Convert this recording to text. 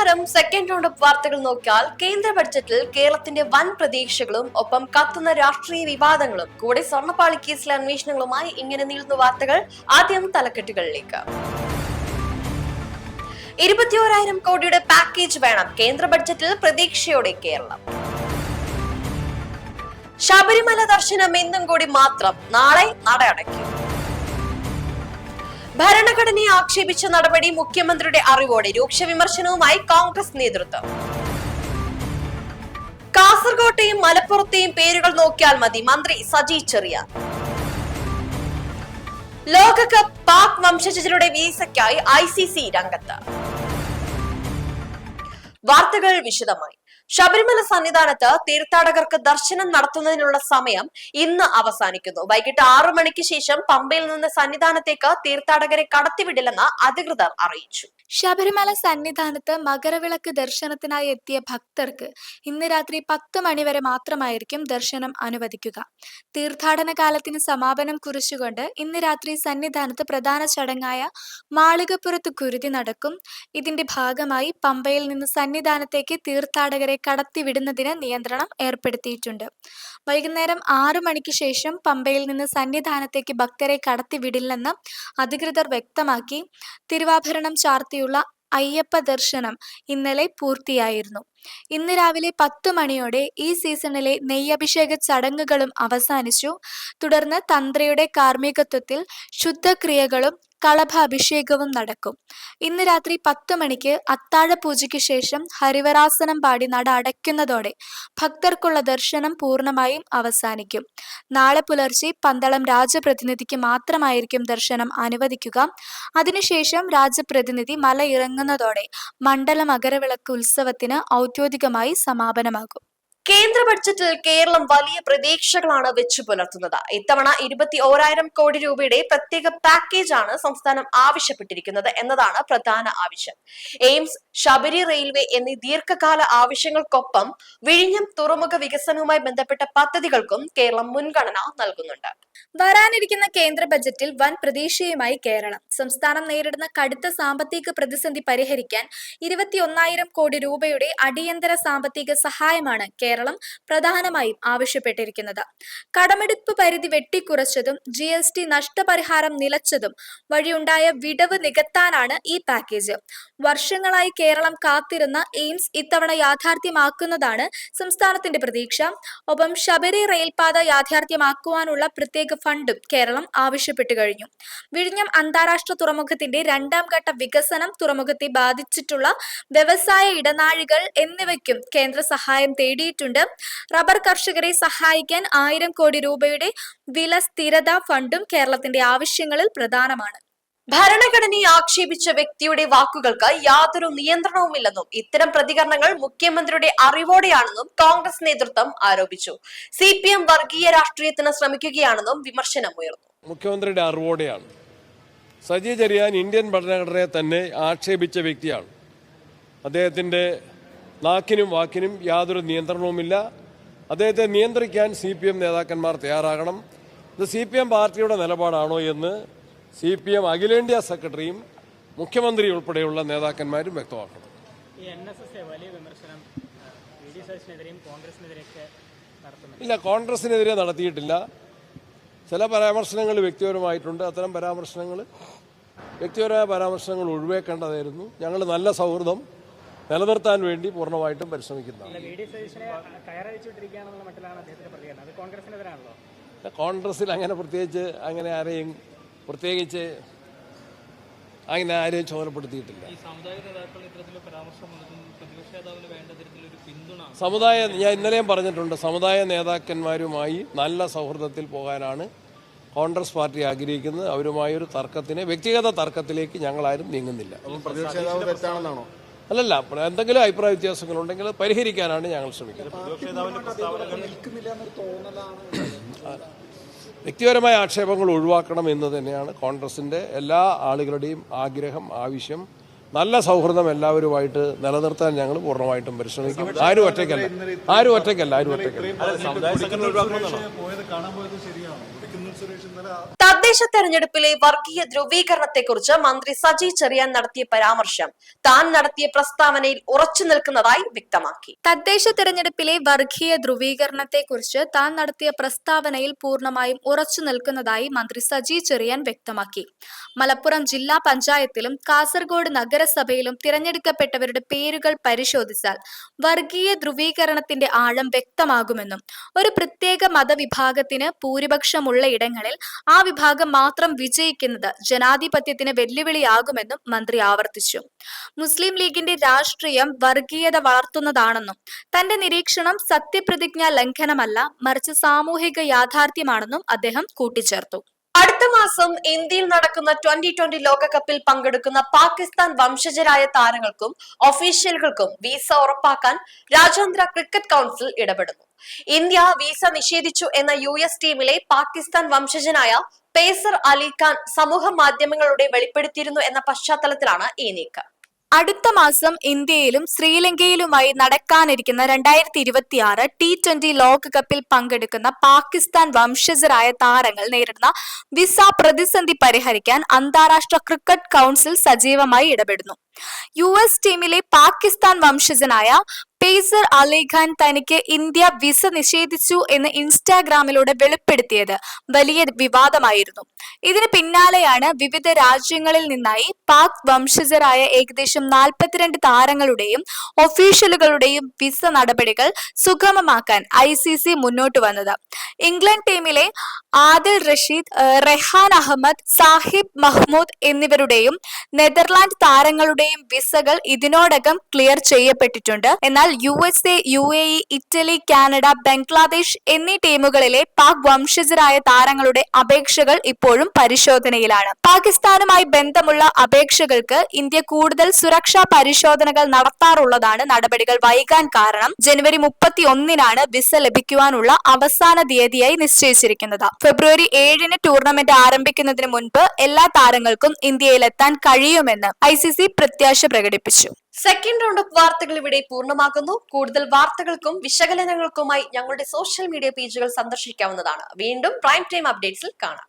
നമസ്കാരം second round വാർത്തകൾ നോക്കിയാൽ കേന്ദ്ര ബഡ്ജറ്റിൽ കേരളത്തിന്റെ വൻ പ്രതീക്ഷകളും ഒപ്പം കത്തുന്ന രാഷ്ട്രീയ വിവാദങ്ങളും. കൂടെ സ്വർണപ്പാളി കേസിലെ അന്വേഷണങ്ങളുമായി ഇങ്ങനെ നീളുന്ന വാർത്തകൾ ആദ്യം തലക്കെട്ടുകളിലേക്ക്. ഇരുപത്തിയോരായിരം കോടിയുടെ പാക്കേജ് വേണം കേന്ദ്ര ബഡ്ജറ്റിൽ പ്രതീക്ഷയോടെ കേരളം. ശബരിമല ദർശനം എന്നും കൂടി മാത്രം നാളെ നട അടയ്ക്കും ഭരണഘടനയെ ആക്ഷേപിച്ച നടപടി മുഖ്യമന്ത്രിയുടെ അറിവോടെ രൂക്ഷ വിമർശനവുമായി കോൺഗ്രസ് നേതൃത്വം. കാസർകോട്ടെയും മലപ്പുറത്തെയും പേരുകൾ നോക്കിയാൽ മതി മന്ത്രി സജി ചെറിയ ലോകകപ്പ് പാക് വംശജരുടെ വീസയ്ക്കായി ഐ സി സി രംഗത്ത്. വാർത്തകൾ വിശദമായി. ശബരിമല സന്നിധാനത്ത് തീർത്ഥാടകർക്ക് ദർശനം നടത്തുന്നതിനുള്ള സമയം ഇന്ന് അവസാനിക്കുന്നു. വൈകിട്ട് ആറു മണിക്ക് ശേഷം പമ്പയിൽ നിന്ന് സന്നിധാനത്തേക്ക് തീർത്ഥാടകരെ കടത്തിവിടില്ലെന്ന് അധികൃതർ അറിയിച്ചു. ശബരിമല സന്നിധാനത്ത് മകരവിളക്ക് ദർശനത്തിനായി എത്തിയ ഭക്തർക്ക് ഇന്ന് രാത്രി പത്ത് മണിവരെ മാത്രമായിരിക്കും ദർശനം അനുവദിക്കുക. തീർത്ഥാടന കാലത്തിന് സമാപനം കുറിച്ചുകൊണ്ട് ഇന്ന് രാത്രി സന്നിധാനത്ത് പ്രധാന ചടങ്ങായ മാളികപ്പുറത്ത് കുരുതി നടക്കും. ഇതിന്റെ ഭാഗമായി പമ്പയിൽ നിന്ന് സന്നിധാനത്തേക്ക് തീർത്ഥാടകരെ കടത്തിവിടുന്നതിന് നിയന്ത്രണം ഏർപ്പെടുത്തിയിട്ടുണ്ട്. വൈകുന്നേരം ആറു മണിക്ക് ശേഷം പമ്പയിൽ നിന്ന് സന്നിധാനത്തേക്ക് ഭക്തരെ കടത്തിവിടില്ലെന്ന് അധികൃതർ വ്യക്തമാക്കി. തിരുവാഭരണം ചാർത്തിയുള്ള അയ്യപ്പ ദർശനം ഇന്നലെ പൂർത്തിയായിരുന്നു. ഇന്ന് രാവിലെ പത്ത് മണിയോടെ ഈ സീസണിലെ നെയ്യഭിഷേക ചടങ്ങുകളും അവസാനിച്ചു. തുടർന്ന് തന്ത്രിയുടെ കാർമ്മികത്വത്തിൽ ശുദ്ധക്രിയകളും കളഭാഭിഷേകവും നടക്കും. ഇന്ന് രാത്രി പത്ത് മണിക്ക് അത്താഴ പൂജയ്ക്ക് ശേഷം ഹരിവരാസനം പാടി നട അടയ്ക്കുന്നതോടെ ഭക്തർക്കുള്ള ദർശനം പൂർണമായും അവസാനിക്കും. നാളെ പുലർച്ചെ പന്തളം രാജപ്രതിനിധിക്ക് മാത്രമായിരിക്കും ദർശനം അനുവദിക്കുക. അതിനുശേഷം രാജപ്രതിനിധി മല ഇറങ്ങുന്നതോടെ മണ്ഡല മകരവിളക്ക് ഉത്സവത്തിന് ഔദ്യോഗികമായി സമാപനമാകും. കേന്ദ്ര ബഡ്ജറ്റിൽ കേരളം വലിയ പ്രതീക്ഷകളാണ് വെച്ചു പുലർത്തുന്നത്. ഇത്തവണ ഇരുപത്തി ഓരായിരം കോടി രൂപയുടെ പ്രത്യേക പാക്കേജാണ് സംസ്ഥാനം ആവശ്യപ്പെട്ടിരിക്കുന്നത് എന്നതാണ് പ്രധാന ആവശ്യം. എയിംസ് ശബരി റെയിൽവേ എന്നീ ദീർഘകാല ആവശ്യങ്ങൾക്കൊപ്പം വിഴിഞ്ഞം തുറമുഖ വികസനവുമായി ബന്ധപ്പെട്ട പദ്ധതികൾക്കും കേരളം മുൻഗണന നൽകുന്നുണ്ട്. വരാനിരിക്കുന്ന കേന്ദ്ര ബജറ്റിൽ വൻ പ്രതീക്ഷയുമായി കേരളം. സംസ്ഥാനം നേരിടുന്ന കടുത്ത സാമ്പത്തിക പ്രതിസന്ധി പരിഹരിക്കാൻ ഇരുപത്തിയൊന്നായിരം കോടി രൂപയുടെ അടിയന്തര സാമ്പത്തിക സഹായമാണ് കേരളം പ്രധാനമായും ആവശ്യപ്പെട്ടിരിക്കുന്നത്. കടമെടുപ്പ് പരിധി വെട്ടിക്കുറച്ചതും ജി എസ് ടി നഷ്ടപരിഹാരം നിലച്ചതും വഴിയുണ്ടായ വിടവ് നികത്താനാണ് ഈ പാക്കേജ് വർഷങ്ങളായി കേരളം കാത്തിരുന്ന എയിംസ് ഇത്തവണ യാഥാർത്ഥ്യമാക്കുന്നതാണ് സംസ്ഥാനത്തിന്റെ പ്രതീക്ഷ. ഒപ്പം ശബരി റെയിൽപാത യാഥാർത്ഥ്യമാക്കുവാനുള്ള പ്രത്യേക ഫണ്ടും കേരളം ആവശ്യപ്പെട്ടു കഴിഞ്ഞു. വിഴിഞ്ഞം അന്താരാഷ്ട്ര തുറമുഖത്തിന്റെ രണ്ടാം ഘട്ട വികസനം തുറമുഖത്തെ ബാധിച്ചിട്ടുള്ള വ്യവസായ ഇടനാഴികൾ എന്നിവയ്ക്കും കേന്ദ്ര സഹായം തേടിയിട്ടുണ്ട്. റബ്ബർ കർഷകരെ സഹായിക്കാൻ ആയിരം കോടി രൂപയുടെ വില സ്ഥിരതാ ഫണ്ടും കേരളത്തിന്റെ ആവശ്യങ്ങളിൽ പ്രധാനമാണ്. ഭരണഘടനയെ ആക്ഷേപിച്ച വ്യക്തിയുടെ വാക്കുകൾക്ക് യാതൊരു നിയന്ത്രണവുമില്ലെന്നും ഇത്തരം പ്രതികരണങ്ങൾ മുഖ്യമന്ത്രിയുടെ അറിവോടെയാണെന്നും കോൺഗ്രസ് നേതൃത്വം ആരോപിച്ചു. സി പി എം വർഗീയ രാഷ്ട്രീയത്തിന് ശ്രമിക്കുകയാണെന്നും വിമർശനം ഉയർന്നു. മുഖ്യമന്ത്രിയുടെ അറിവോടെയാണ്. സജി ചെറിയാൻ ഇന്ത്യൻ ഭരണഘടനയെ തന്നെ ആക്ഷേപിച്ച വ്യക്തിയാണ്. അദ്ദേഹത്തിന്റെ നാക്കിനും വാക്കിനും യാതൊരു നിയന്ത്രണവുമില്ല. അദ്ദേഹത്തെ നിയന്ത്രിക്കാൻ സി പി എം നേതാക്കന്മാർ തയ്യാറാകണം. ഇത് സി പി എം പാർട്ടിയുടെ നിലപാടാണോ എന്ന് സി പി എം അഖിലേന്ത്യാ സെക്രട്ടറിയും മുഖ്യമന്ത്രി ഉൾപ്പെടെയുള്ള നേതാക്കന്മാരും വ്യക്തമാക്കണം. ഇല്ല കോൺഗ്രസിനെതിരെ നടത്തിയിട്ടില്ല. ചില പരാമർശനങ്ങൾ വ്യക്തിപരമായിട്ടുണ്ട്. അത്തരം പരാമർശങ്ങൾ വ്യക്തിപരമായ പരാമർശങ്ങൾ ഒഴിവാക്കേണ്ടതായിരുന്നു. ഞങ്ങൾ നല്ല സൗഹൃദം നിലനിർത്താൻ വേണ്ടി പൂർണമായിട്ടും പരിശ്രമിക്കുന്നതാണ്. കോൺഗ്രസിൽ അങ്ങനെ പ്രത്യേകിച്ച് അങ്ങനെ ആരെയും പ്രത്യേകിച്ച് അങ്ങനെ ആരെയും ചുമതലപ്പെടുത്തിയിട്ടില്ല. സമുദായ ഞാൻ ഇന്നലെയും പറഞ്ഞിട്ടുണ്ട് സമുദായ നേതാക്കന്മാരുമായി നല്ല സൗഹൃദത്തിൽ പോകാനാണ് കോൺഗ്രസ് പാർട്ടി ആഗ്രഹിക്കുന്നത്. അവരുമായൊരു തർക്കത്തിന് വ്യക്തിഗത തർക്കത്തിലേക്ക് ഞങ്ങളാരും നീങ്ങുന്നില്ല. പ്രതിപക്ഷ നേതാവ് തെറ്റാണെന്നാണോ? അല്ലല്ല എന്തെങ്കിലും അഭിപ്രായ വ്യത്യാസങ്ങളുണ്ടെങ്കിൽ അത് പരിഹരിക്കാനാണ് ഞങ്ങൾ ശ്രമിക്കുന്നത്. വ്യക്തിപരമായ ആക്ഷേപങ്ങൾ ഒഴിവാക്കണം എന്ന് തന്നെയാണ് കോൺഗ്രസിന്റെ എല്ലാ ആളുകളുടെയും ആഗ്രഹം ആവശ്യം. നല്ല സൗഹൃദം എല്ലാവരുമായിട്ട് നിലനിർത്താൻ ഞങ്ങൾ പൂർണമായിട്ടും പരിശ്രമിക്കും. ആരും ഒറ്റയ്ക്കല്ല. ആരും ഒറ്റയ്ക്കല്ല ആരും ഒറ്റയ്ക്കല്ല. തദ്ദേശ തെരഞ്ഞെടുപ്പിലെ വർഗീയ ധ്രുവീകരണത്തെക്കുറിച്ച് മന്ത്രി സജി ചെറിയാൻ നടത്തിയ പരാമർശം താൻ നടത്തിയ പ്രസ്താവനയിൽ ഉറച്ചു നിൽക്കുന്നതായി വ്യക്തമാക്കി. തദ്ദേശ തെരഞ്ഞെടുപ്പിലെ വർഗീയ ധ്രുവീകരണത്തെക്കുറിച്ച് താൻ നടത്തിയ പ്രസ്താവനയിൽ പൂർണമായും ഉറച്ചു നിൽക്കുന്നതായി മന്ത്രി സജി ചെറിയാൻ വ്യക്തമാക്കി. മലപ്പുറം ജില്ലാ പഞ്ചായത്തിലും കാസർഗോഡ് നഗരസഭയിലും തിരഞ്ഞെടുക്കപ്പെട്ടവരുടെ പേരുകൾ പരിശോധിച്ചാൽ വർഗീയ ധ്രുവീകരണത്തിന്റെ ആഴം വ്യക്തമാകുമെന്നും ഒരു പ്രത്യേക മതവിഭാഗത്തിന് ഭൂരിപക്ഷമുള്ള ഇടങ്ങളിൽ ആ വിഭാഗം മാത്രം വിജയിക്കുന്നത് ജനാധിപത്യത്തിന് വെല്ലുവിളിയാകുമെന്നും മന്ത്രി ആവർത്തിച്ചു. മുസ്ലിം ലീഗിന്റെ രാഷ്ട്രീയം വർഗീയത വളർത്തുന്നതാണെന്നും തന്റെ നിരീക്ഷണം സത്യപ്രതിജ്ഞാ ലംഘനമല്ല മറിച്ച് സാമൂഹിക യാഥാർത്ഥ്യമാണെന്നും അദ്ദേഹം കൂട്ടിച്ചേർത്തു. അടുത്ത മാസം ഇന്ത്യയിൽ നടക്കുന്ന ട്വന്റി ട്വന്റി ലോകകപ്പിൽ പങ്കെടുക്കുന്ന പാകിസ്ഥാൻ വംശജരായ താരങ്ങൾക്കും ഒഫീഷ്യലുകൾക്കും വിസ ഉറപ്പാക്കാൻ രാജ്യാന്തര ക്രിക്കറ്റ് കൗൺസിൽ ഇടപെടുന്നു. ഇന്ത്യ വിസ നിഷേധിച്ചു എന്ന യു എസ് ടീമിലെ പാകിസ്ഥാൻ വംശജനായ പേസർ അലി ഖാൻ സമൂഹ മാധ്യമങ്ങളുടെ വെളിപ്പെടുത്തിയിരുന്നു എന്ന പശ്ചാത്തലത്തിലാണ് ഈ നീക്കം. അടുത്ത മാസം ഇന്ത്യയിലും ശ്രീലങ്കയിലുമായി നടക്കാനിരിക്കുന്ന രണ്ടായിരത്തി ഇരുപത്തിയാറ് ടി ട്വന്റി ലോകകപ്പിൽ പങ്കെടുക്കുന്ന പാകിസ്ഥാൻ വംശജരായ താരങ്ങൾ നേരിടുന്ന വിസ പ്രതിസന്ധി പരിഹരിക്കാൻ അന്താരാഷ്ട്ര ക്രിക്കറ്റ് കൗൺസിൽ സജീവമായി ഇടപെടുന്നു. യു എസ് ടീമിലെ പാകിസ്ഥാൻ വംശജനായ പേസർ അലി ഖാൻ തനിക്ക് ഇന്ത്യ വിസ നിഷേധിച്ചു എന്ന് ഇൻസ്റ്റാഗ്രാമിലൂടെ വെളിപ്പെടുത്തിയത് വലിയ വിവാദമായിരുന്നു. ഇതിന് പിന്നാലെയാണ് വിവിധ രാജ്യങ്ങളിൽ നിന്നായി പാക് വംശജരായ ഏകദേശം നാൽപ്പത്തിരണ്ട് താരങ്ങളുടെയും ഒഫീഷ്യലുകളുടെയും വിസ നടപടികൾ സുഗമമാക്കാൻ ഐ സി സി മുന്നോട്ട് വന്നത്. ഇംഗ്ലണ്ട് ടീമിലെ ആദിൽ റഷീദ് റെഹാൻ അഹമ്മദ് സാഹിബ് മഹ്മൂദ് എന്നിവരുടെയും നെതർലാൻഡ് താരങ്ങളുടെയും വിസകൾ ഇതിനോടകം ക്ലിയർ ചെയ്യപ്പെട്ടിട്ടുണ്ട്. എന്നാൽ U S A U A E Italy Canada Bangladesh എന്നീ ടീമുകളിലെ പാക് വംശജരായ താരങ്ങളുടെ അപേക്ഷകൾ ഇപ്പോഴും പരിശോധനയിലാണ്. പാകിസ്ഥാനുമായി ബന്ധമുള്ള അപേക്ഷകൾക്ക് ഇന്ത്യ കൂടുതൽ സുരക്ഷാ പരിശോധനകൾ നടത്താറുള്ളതാണ് നടപടികൾ വൈകാൻ കാരണം. ജനുവരി മുപ്പത്തി ഒന്നിനാണ് വിസ ലഭിക്കുവാനുള്ള അവസാന തീയതിയായി നിശ്ചയിച്ചിരിക്കുന്നത്. ഫെബ്രുവരി ഏഴിന് ടൂർണമെന്റ് ആരംഭിക്കുന്നതിന് മുൻപ് എല്ലാ താരങ്ങൾക്കും ഇന്ത്യയിലെത്താൻ കഴിയുമെന്ന് ഐ സി സി പ്രത്യാശ പ്രകടിപ്പിച്ചു. സെക്കൻഡ് റൗണ്ട് ഓഫ് വാർത്തകൾ ഇവിടെ പൂർണമാകുന്നു. കൂടുതൽ വാർത്തകൾക്കും വിശകലനങ്ങൾക്കുമായി ഞങ്ങളുടെ സോഷ്യൽ മീഡിയ പേജുകൾ സന്ദർശിക്കാവുന്നതാണ്. വീണ്ടും പ്രൈം ടൈം അപ്ഡേറ്റ്സിൽ കാണാം.